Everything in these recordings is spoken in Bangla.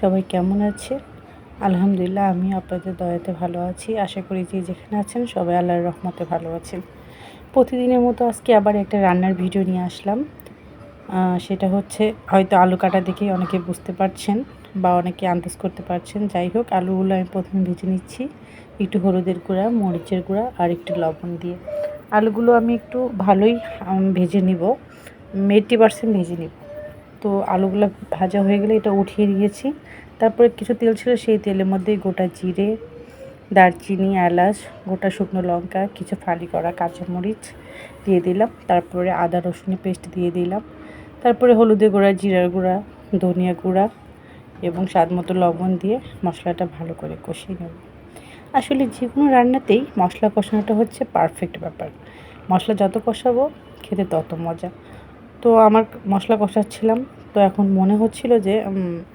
সবাই কেমন আছে? আলহামদুলিল্লাহ আমি আপনাদের দয়াতে ভালো আছি। আশা করি যে যেখানে আছেন সবাই আল্লাহর রহমতে ভালো আছেন। প্রতিদিনের মতো আজকে আবার একটা রান্নার ভিডিও নিয়ে আসলাম। সেটা হচ্ছে, হয়তো আলু কাটা দেখেই অনেকে বুঝতে পারছেন বা অনেকে আন্দাজ করতে পারছেন। যাই হোক, আলুগুলো আমি প্রথমে ভেজে নিচ্ছি। একটু হলুদের গুঁড়া, মরিচের গুঁড়া আর একটু লবণ দিয়ে। আলুগুলো আমি একটু ভালোই ভেজে নিব। এইটটি পার্সেন্ট ভেজে নিব। তো আলুগুলো ভাজা হয়ে গেলে এটা উঠিয়ে দিয়েছি তারপরে কিছু তেল ছিল, সেই তেলের মধ্যে গোটা জিরে, দারচিনি, এলাচ, গোটা শুকনো লঙ্কা, কিছু ফালি করা কাঁচামরিচ দিয়ে দিলাম। তারপরে আদা, রসুনের পেস্ট দিয়ে দিলাম। তারপরে হলুদের গুঁড়া, জিরার গুঁড়া, ধনিয়া গুঁড়া এবং স্বাদ মতো লবণ দিয়ে মশলাটা ভালো করে কষিয়ে নেব। আসলে যে কোনো রান্নাতেই মশলা কষানোটা হচ্ছে পারফেক্ট ব্যাপার। মশলা যত কষাবো খেতে তত মজা। তো আমার মশলা কষাচ্ছিলাম তো এখন মনে হচ্ছিল যে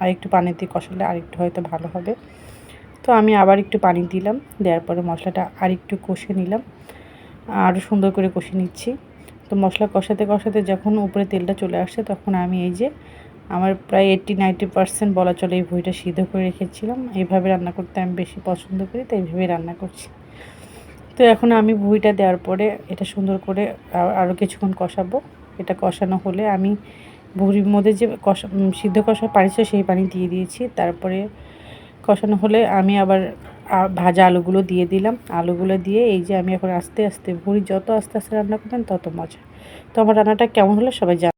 আরেকটু পানি দিয়ে কষালে আরেকটু হয়তো ভালো হবে। তো আমি আবার একটু পানি দিলাম, দেওয়ার পরে মশলাটা আরেকটু কষে নিলাম। আরও সুন্দর করে কষে নিচ্ছি। তো মশলা কষাতে কষাতে যখন উপরে তেলটা চলে আসছে, তখন আমি এই যে আমার প্রায় এইট্টি নাইনটি পার্সেন্ট বলা চলে এই ভুঁইটা সিদ্ধ করে রেখেছিলাম। এইভাবে রান্না করতে আমি বেশি পছন্দ করি, তাই এইভাবে রান্না করছি। তো এখন আমি ভুঁইটা দেওয়ার পরে এটা সুন্দর করে আরও কিছুক্ষণ কষাবো। এটা কষানো হলে আমি ভুঁড়ির মধ্যে যে কষা সিদ্ধ কষা পানি ছিল সেই পানি দিয়ে দিয়েছি। তারপরে কষানো হলে আমি আবার ভাজা আলুগুলো দিয়ে দিলাম। আলুগুলো দিয়ে এই যে আমি এখন আস্তে আস্তে ভুঁড়ি যত আস্তে আস্তে রান্না করবেন তত মজা। তো আমার রান্নাটা কেমন হলো সবাই জান